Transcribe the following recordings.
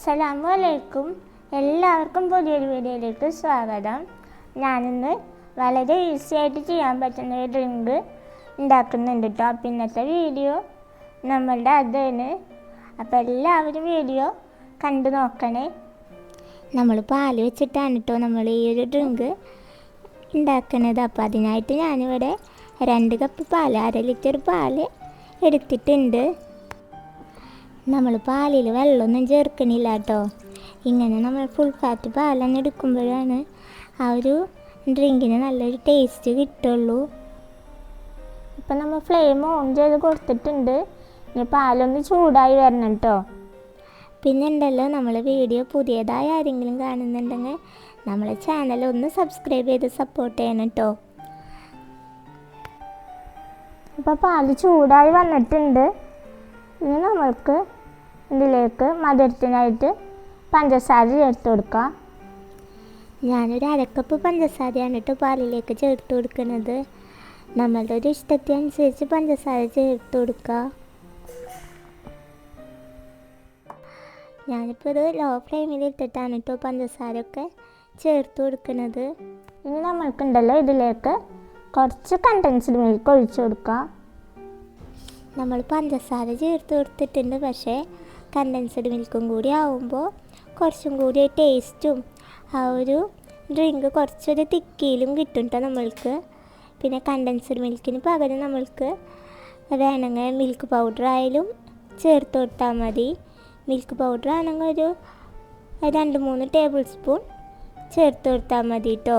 അസ്സലാമലൈക്കും. എല്ലാവർക്കും പുതിയൊരു വീഡിയോയിലേക്ക് സ്വാഗതം. ഞാനിന്ന് വളരെ ഈസി ആയിട്ട് ചെയ്യാൻ പറ്റുന്ന ഒരു ഡ്രിങ്ക് ഉണ്ടാക്കുന്നുണ്ട് കേട്ടോ അപ്പം ഇന്നത്തെ വീഡിയോ നമ്മളുടെ അതാണ്. അപ്പം എല്ലാവരും വീഡിയോ കണ്ടു നോക്കണേ. നമ്മൾ പാൽ വെച്ചിട്ടാണ് കേട്ടോ നമ്മൾ ഈ ഒരു ഡ്രിങ്ക് ഉണ്ടാക്കുന്നത് അപ്പോൾ അതിനായിട്ട് ഞാനിവിടെ രണ്ട് കപ്പ് പാൽ അര ലിറ്റർ പാൽ എടുത്തിട്ടുണ്ട്. നമ്മൾ പാലിൽ വെള്ളമൊന്നും ചേർക്കണില്ല കേട്ടോ ഇങ്ങനെ നമ്മൾ ഫുൾ ഫാറ്റ് പാലെന്ന് എടുക്കുമ്പോഴാണ് ആ ഒരു ഡ്രിങ്കിന് നല്ലൊരു ടേസ്റ്റ് കിട്ടുള്ളൂ. ഇപ്പം നമ്മൾ ഫ്ലെയിം ഓൺ ചെയ്ത് കൊടുത്തിട്ടുണ്ട്. ഇനി പാലൊന്ന് ചൂടായി വരണം കേട്ടോ പിന്നെ ഉണ്ടല്ലോ നമ്മൾ വീഡിയോ പുതിയതായി ആരെങ്കിലും കാണുന്നുണ്ടെങ്കിൽ നമ്മളെ ചാനൽ ഒന്ന് സബ്സ്ക്രൈബ് ചെയ്ത് സപ്പോർട്ട് ചെയ്യണം കേട്ടോ ഇപ്പം പാൽ ചൂടായി വന്നിട്ടുണ്ട്. ഇനി നമ്മൾക്ക് ഇതിലേക്ക് മധുരത്തിനായിട്ട് പഞ്ചസാര ചേർത്ത് കൊടുക്കുക ഞാനൊരു അരക്കപ്പ് പഞ്ചസാരയാണ് കേട്ടോ പാലിലേക്ക് ചേർത്ത് കൊടുക്കുന്നത്. നമ്മളുടെ ഒരു ഇഷ്ടത്തിനനുസരിച്ച് പഞ്ചസാര ചേർത്ത് കൊടുക്കുക. ഞാനിപ്പോൾ ഇത് ലോ ഫ്ലെയിമിൽ ഇട്ടിട്ടാണ് കേട്ടോ പഞ്ചസാരയൊക്കെ ചേർത്ത് കൊടുക്കുന്നത്. ഇനി നമ്മൾക്കുണ്ടല്ലോ ഇതിലേക്ക് കുറച്ച് കണ്ടൻസ്ഡ് മിൽക്ക് ഒഴിച്ചു കൊടുക്കുക നമ്മൾ പഞ്ചസാര ചേർത്ത് കൊടുത്തിട്ടുണ്ട് പക്ഷേ കണ്ടൻസ്ഡ് മിൽക്കും കൂടി ആവുമ്പോൾ കുറച്ചും കൂടി ടേസ്റ്റും ആ ഒരു ഡ്രിങ്ക് കുറച്ചൊരു തിക്കിയിലും കിട്ടും കേട്ടോ നമ്മൾക്ക്. പിന്നെ കണ്ടൻസ്ഡ് മിൽക്കിന് പകരം നമ്മൾക്ക് വേണമെങ്കിൽ മിൽക്ക് പൗഡർ ആയാലും ചേർത്ത് കൊടുത്താൽ മതി. മിൽക്ക് പൗഡർ ആണെങ്കിൽ ഒരു രണ്ട് മൂന്ന് ടേബിൾ സ്പൂൺ ചേർത്ത് കൊടുത്താൽ മതി കേട്ടോ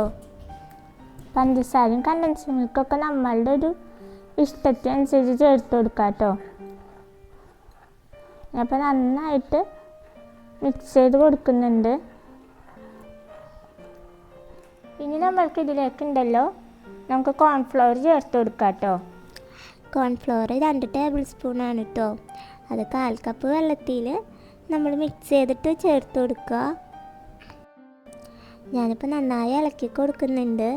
പഞ്ചസാരയും കണ്ടൻസ്ഡ് മിൽക്കൊക്കെ നമ്മളുടെ ഒരു ഇഷ്ടത്തിനനുസരിച്ച് ചേർത്ത് കൊടുക്കാം കേട്ടോ അപ്പോൾ നന്നായിട്ട് മിക്സ് ചെയ്ത് കൊടുക്കുന്നുണ്ട്. ഇനി നമ്മൾക്ക് ഇതിലേക്ക് ഉണ്ടല്ലോ നമുക്ക് കോൺഫ്ലവർ ചേർത്ത് കൊടുക്കാം കേട്ടോ. കോൺഫ്ലവർ രണ്ട് ടേബിൾ സ്പൂണാണ് കേട്ടോ അത് കാൽ കപ്പ് വെള്ളത്തിൽ നമ്മൾ മിക്സ് ചെയ്തിട്ട് ചേർത്ത് കൊടുക്കുക. ഞാനിപ്പോൾ നന്നായി ഇളക്കി കൊടുക്കുന്നുണ്ട്.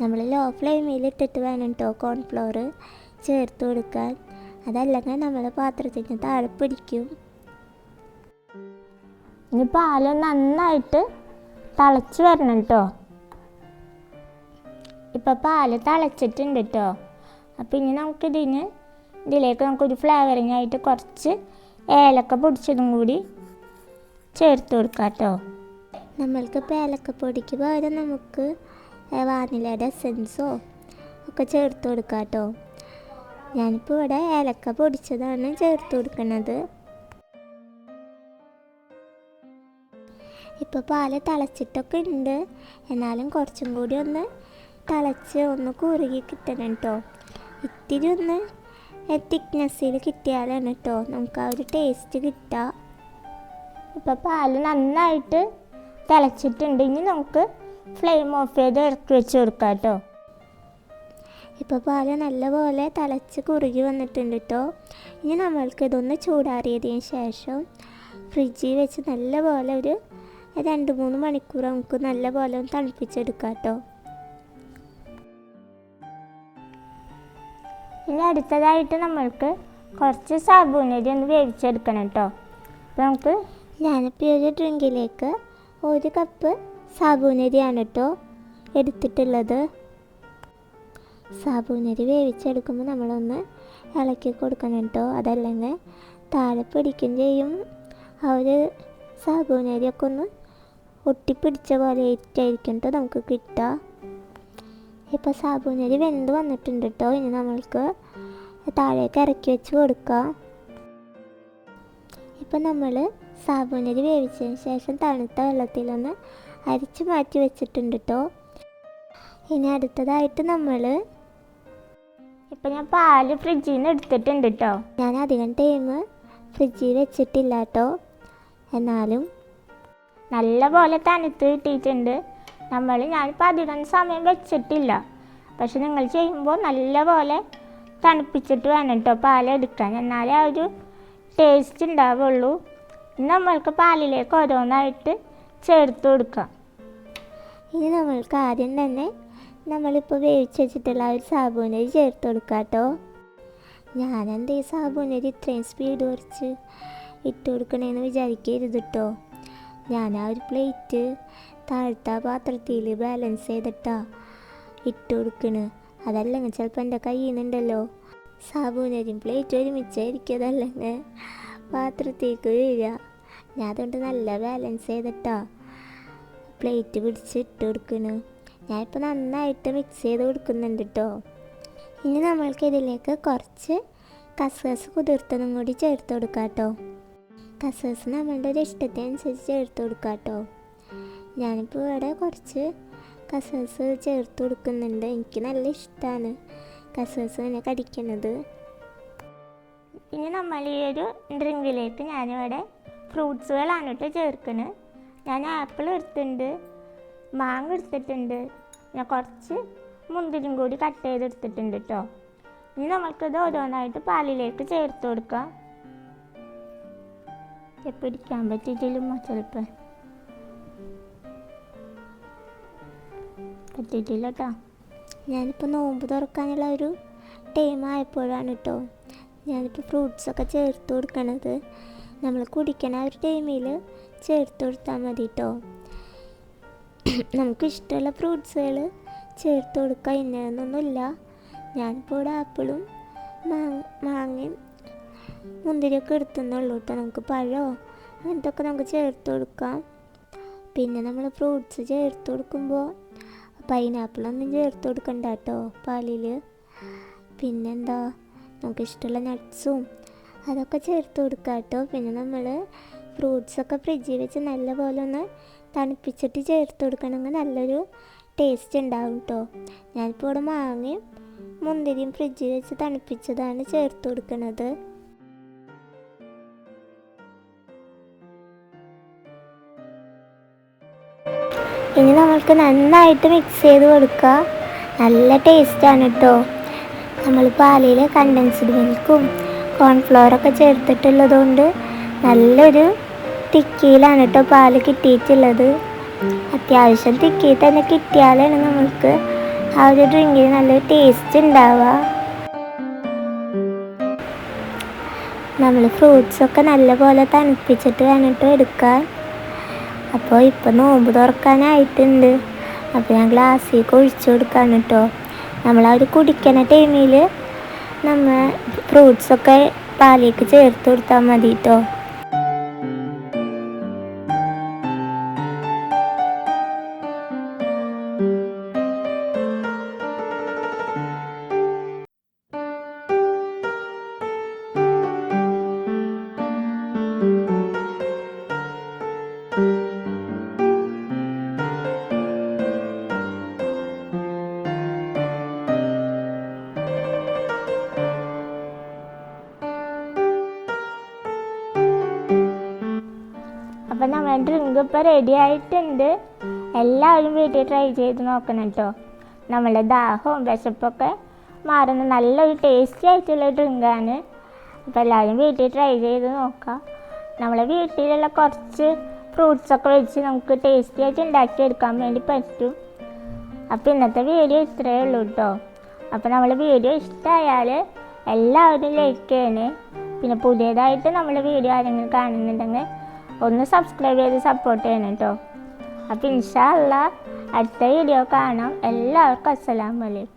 നമ്മൾ ലോ ഫ്ലെയിമിൽ ഇട്ടിട്ട് വേണം കേട്ടോ കോൺഫ്ലവർ ചേർത്ത് കൊടുക്കാൻ. അതല്ലെങ്കിൽ നമ്മൾ പാത്രത്തിന് താഴെ പിടിക്കും ഇനി പാൽ നന്നായിട്ട് തിളച്ച് വരണം കേട്ടോ ഇപ്പം പാൽ തിളച്ചിട്ടുണ്ട് കേട്ടോ അപ്പം ഇനി നമുക്കിതിന് ഇതിലേക്ക് നമുക്കൊരു ഫ്ലേവറിങ് ആയിട്ട് കുറച്ച് ഏലക്ക പൊടിച്ചതും കൂടി ചേർത്ത് കൊടുക്കാം കേട്ടോ നമ്മൾക്ക് ഏലക്കപ്പൊടിക്ക് പകരം നമുക്ക് വാനിലയുടെ എസെൻസോ ഒക്കെ ചേർത്ത് കൊടുക്കാം കേട്ടോ ഞാനിപ്പോൾ ഇവിടെ ഏലക്ക പൊടിച്ചതാണ് ചേർത്ത് കൊടുക്കുന്നത് ഇപ്പോൾ പാൽ തിളച്ചിട്ടൊക്കെ ഉണ്ട്. എന്നാലും കുറച്ചും കൂടി ഒന്ന് തിളച്ച് ഒന്ന് കുറുകി കിട്ടണം കേട്ടോ ഇത്തിരി ഒന്ന് തിക്നെസ്സിൽ കിട്ടിയാലാണ് കേട്ടോ നമുക്ക് ആ ഒരു ടേസ്റ്റ് കിട്ടുക ഇപ്പോൾ പാൽ നന്നായിട്ട് തിളച്ചിട്ടുണ്ട്. ഇനി നമുക്ക് ഫ്ലെയിം ഓഫ് ചെയ്ത് ഇറക്കി വെച്ച് കൊടുക്കാം കേട്ടോ ഇപ്പോൾ പാൽ നല്ലപോലെ തിളച്ച് കുറുകി വന്നിട്ടുണ്ട് കേട്ടോ ഇനി നമ്മൾക്ക് ഇതൊന്ന് ചൂടാറിയതിന് ശേഷം ഫ്രിഡ്ജിൽ വെച്ച് നല്ലപോലെ ഒരു രണ്ട് മൂന്ന് മണിക്കൂർ നമുക്ക് നല്ലപോലെ ഒന്ന് തണുപ്പിച്ചെടുക്കാം കേട്ടോ ഇനി അടുത്തതായിട്ട് നമ്മൾക്ക് കുറച്ച് സാബൂനരി ഒന്ന് വേവിച്ചെടുക്കണം കേട്ടോ അപ്പോൾ നമുക്ക് ഞാനിപ്പോൾ ഒരു ഡ്രിങ്കിലേക്ക് ഒരു കപ്പ് സാബൂനരിയാണ് കേട്ടോ എടുത്തിട്ടുള്ളത്. സാബൂനരി വേവിച്ചെടുക്കുമ്പോൾ നമ്മളൊന്ന് ഇളക്കി കൊടുക്കണം കേട്ടോ. അതല്ലെങ്കിൽ താഴെ പിടിക്കും ചെയ്യും. ആ ഒരു സാബൂനരിയൊക്കെ ഒന്ന് ഒട്ടിപ്പിടിച്ച പോലെ ആയിരിക്കും കേട്ടോ നമുക്ക് കിട്ടുക. ഇപ്പോൾ സാബൂനരി വെന്ത് വന്നിട്ടുണ്ട് കേട്ടോ. ഇനി നമ്മൾക്ക് താഴേക്ക് ഇറക്കി വെച്ച് കൊടുക്കാം. ഇപ്പം നമ്മൾ സാബൂനരി വേവിച്ചതിന് ശേഷം തണുത്ത വെള്ളത്തിലൊന്ന് അരിച്ച് മാറ്റി വെച്ചിട്ടുണ്ട് കേട്ടോ. ഇനി അടുത്തതായിട്ട് നമ്മൾ ഇപ്പം ഞാൻ പാൽ ഫ്രിഡ്ജിൽ നിന്ന് എടുത്തിട്ടുണ്ട് കേട്ടോ ഞാൻ അധികം ടൈം ഫ്രിഡ്ജിൽ വെച്ചിട്ടില്ല കേട്ടോ എന്നാലും നല്ല പോലെ തണുത്ത് കിട്ടിയിട്ടുണ്ട്. നമ്മൾ ഞാനിപ്പോൾ അധികം സമയം വെച്ചിട്ടില്ല. പക്ഷെ നിങ്ങൾ ചെയ്യുമ്പോൾ നല്ല പോലെ തണുപ്പിച്ചിട്ട് വേണം കേട്ടോ പാലെടുക്കാൻ എന്നാലേ ആ ഒരു ടേസ്റ്റ് ഉണ്ടാവുള്ളൂ. നമ്മൾക്ക് പാലിലേക്ക് ഓരോന്നായിട്ട് ചേർത്ത് കൊടുക്കാം. ഇനി നമ്മൾക്ക് ആദ്യം തന്നെ നമ്മളിപ്പോൾ വേവിച്ച് വെച്ചിട്ടുള്ള ആ ഒരു സാബൂനരി ചേർത്ത് കൊടുക്കാം കേട്ടോ ഞാനെന്ത് ഈ സാബൂനരി ഇത്രയും സ്പീഡ് കുറച്ച് ഇട്ട് കൊടുക്കണേന്ന് വിചാരിക്കരുത് കേട്ടോ ഞാൻ ആ ഒരു പ്ലേറ്റ് താഴ്ത്ത പാത്രത്തിൽ ബാലൻസ് ചെയ്തിട്ടാ ഇട്ട് കൊടുക്കണ്. അതല്ലെങ്കിൽ ചിലപ്പോൾ എന്റെ കയ്യിൽ നിന്നുണ്ടല്ലോ സാബൂനരിയും പ്ലേറ്റ് ഒരുമിച്ചായിരിക്കും അതല്ലെങ്കിൽ പാത്രത്തേക്ക് വീഴുക ഞാൻ അതുകൊണ്ട് നല്ല ബാലൻസ് ചെയ്തിട്ടാ പ്ലേറ്റ് പിടിച്ച് ഇട്ട് കൊടുക്കണു. ഞാനിപ്പോൾ നന്നായിട്ട് മിക്സ് ചെയ്ത് കൊടുക്കുന്നുണ്ട് കേട്ടോ ഇനി നമ്മൾക്ക് ഇതിലേക്ക് കുറച്ച് കസകസ് കുതിർത്തതും കൂടി ചേർത്ത് കൊടുക്കാം കേട്ടോ കസകസ് നമ്മളുടെ ഒരു ഇഷ്ടത്തിനനുസരിച്ച് ചേർത്ത് കൊടുക്കാം കേട്ടോ ഞാനിപ്പോൾ ഇവിടെ കുറച്ച് കസകസ് ചേർത്ത് കൊടുക്കുന്നുണ്ട്. എനിക്ക് നല്ല ഇഷ്ടമാണ് കസകസ് ഇങ്ങനെ കടിക്കുന്നത് ഇനി നമ്മൾ ഈ ഒരു ഡ്രിങ്കിലേക്ക് ഞാനിവിടെ ഫ്രൂട്ട്സുകളാണ് കേട്ടോ ചേർക്കുന്നത് ഞാൻ ആപ്പിൾ എടുത്തിട്ടുണ്ട് മാങ്ങ എടുത്തിട്ടുണ്ട് ഞാൻ കുറച്ച് മുന്തിരിയും കൂടി കട്ട് ചെയ്തെടുത്തിട്ടുണ്ട് കേട്ടോ ഇനി നമ്മൾക്കിത് ഓരോന്നായിട്ട് പാലിലേക്ക് ചേർത്ത് കൊടുക്കാം. പിടിക്കാൻ പറ്റിയിട്ടില്ല ചിലപ്പോൾ പറ്റിയിട്ടില്ല കേട്ടോ ഞാനിപ്പോൾ നോമ്പ് തുറക്കാനുള്ള ഒരു ടൈം ആയപ്പോഴാണ് കേട്ടോ ഞാനിപ്പോൾ ഫ്രൂട്ട്സൊക്കെ ചേർത്ത് കൊടുക്കണത്. നമ്മൾ കുടിക്കണ ഒരു ടൈമിൽ ചേർത്ത് കൊടുത്താൽ മതി കേട്ടോ നമുക്ക് ഇഷ്ടമുള്ള ഫ്രൂട്ട്സുകൾ ചേർത്ത് കൊടുക്കുക ഇന്നതെന്നൊന്നുമില്ല ഞാനിപ്പോൾ ഇവിടെ ആപ്പിളും മാങ്ങ മാങ്ങയും മുന്തിരിയൊക്കെ എടുത്തുന്നുള്ളൂ കേട്ടോ. നമുക്ക് പഴമോ അങ്ങനത്തെ ഒക്കെ നമുക്ക് ചേർത്ത് കൊടുക്കാം. പിന്നെ നമ്മൾ ഫ്രൂട്ട്സ് ചേർത്ത് കൊടുക്കുമ്പോൾ പൈനാപ്പിളൊന്നും ചേർത്ത് കൊടുക്കണ്ട കേട്ടോ പാലിൽ. പിന്നെന്താ? നമുക്ക് ഇഷ്ടമുള്ള നട്ട്സും അതൊക്കെ ചേർത്ത് കൊടുക്കാം കേട്ടോ. പിന്നെ നമ്മൾ ഫ്രൂട്ട്സൊക്കെ ഫ്രിഡ്ജിൽ വെച്ച് നല്ലപോലെ ഒന്ന് തണുപ്പിച്ചിട്ട് ചേർത്ത് കൊടുക്കണമെങ്കിൽ നല്ലൊരു ടേസ്റ്റ് ഉണ്ടാവും കേട്ടോ ഞാനിപ്പോൾ ഇവിടെ മാങ്ങയും മുന്തിരിയും ഫ്രിഡ്ജിൽ വെച്ച് തണുപ്പിച്ചതാണ് ചേർത്ത് കൊടുക്കുന്നത് ഇനി നമ്മൾക്ക് നന്നായിട്ട് മിക്സ് ചെയ്ത് കൊടുക്കുക നല്ല ടേസ്റ്റാണ് കേട്ടോ നമ്മൾ പാലയിൽ കണ്ടൻസ്ഡ് മിൽക്കും കോൺഫ്ലവറൊക്കെ ചേർത്തിട്ടുള്ളതുകൊണ്ട് നല്ലൊരു തിക്കിയിലാണ് കേട്ടോ പാൽ കിട്ടിയിട്ടുള്ളത്. അത്യാവശ്യം തിക്കി തന്നെ കിട്ടിയാലാണ് നമുക്ക് ആ ഒരു ഡ്രിങ്കിന് നല്ലൊരു ടേസ്റ്റ് ഉണ്ടാവുക നമ്മൾ ഫ്രൂട്ട്സൊക്കെ നല്ലപോലെ തണുപ്പിച്ചിട്ട് വേണം കേട്ടോ എടുക്കാൻ. അപ്പോൾ ഇപ്പം നോമ്പ് തുറക്കാനായിട്ടുണ്ട്. അപ്പോൾ ഞാൻ ഗ്ലാസ്സിലേക്ക് ഒഴിച്ചു കൊടുക്കാണ് കേട്ടോ നമ്മൾ ആ ഒരു കുടിക്കണ ടൈമിൽ നമ്മൾ ഫ്രൂട്ട്സൊക്കെ പാലിലേക്ക് ചേർത്ത് കൊടുത്താൽ മതി കേട്ടോ ഇപ്പോൾ റെഡി ആയിട്ടുണ്ട്. എല്ലാവരും വീട്ടിൽ ട്രൈ ചെയ്ത് നോക്കണം കേട്ടോ നമ്മളുടെ ദാഹവും വിശപ്പൊക്കെ മാറുന്ന നല്ലൊരു ടേസ്റ്റി ആയിട്ടുള്ള ഡ്രിങ്കാണ് അപ്പോൾ എല്ലാവരും വീട്ടിൽ ട്രൈ ചെയ്ത് നോക്കാം. നമ്മളെ വീട്ടിലുള്ള കുറച്ച് ഫ്രൂട്ട്സൊക്കെ വെച്ച് നമുക്ക് ടേസ്റ്റി ആയിട്ട് ഉണ്ടാക്കിയെടുക്കാൻ വേണ്ടി പറ്റും. അപ്പോൾ ഇന്നത്തെ വീഡിയോ ഇത്രയേ ഉള്ളൂ കേട്ടോ അപ്പോൾ നമ്മൾ വീഡിയോ ഇഷ്ടമായാൽ എല്ലാവരും ലൈക്ക് ചെയ്യണേ. പിന്നെ പുതിയതായിട്ട് നമ്മൾ വീഡിയോ ആരെങ്കിലും കാണുന്നുണ്ടെങ്കിൽ ഒന്ന് സബ്സ്ക്രൈബ് ചെയ്ത് സപ്പോർട്ട് ചെയ്യണം കേട്ടോ അപ്പോൾ ഇൻഷാ അല്ലാ അടുത്ത വീഡിയോ കാണാം. എല്ലാവർക്കും അസ്സലാമലൈക്കും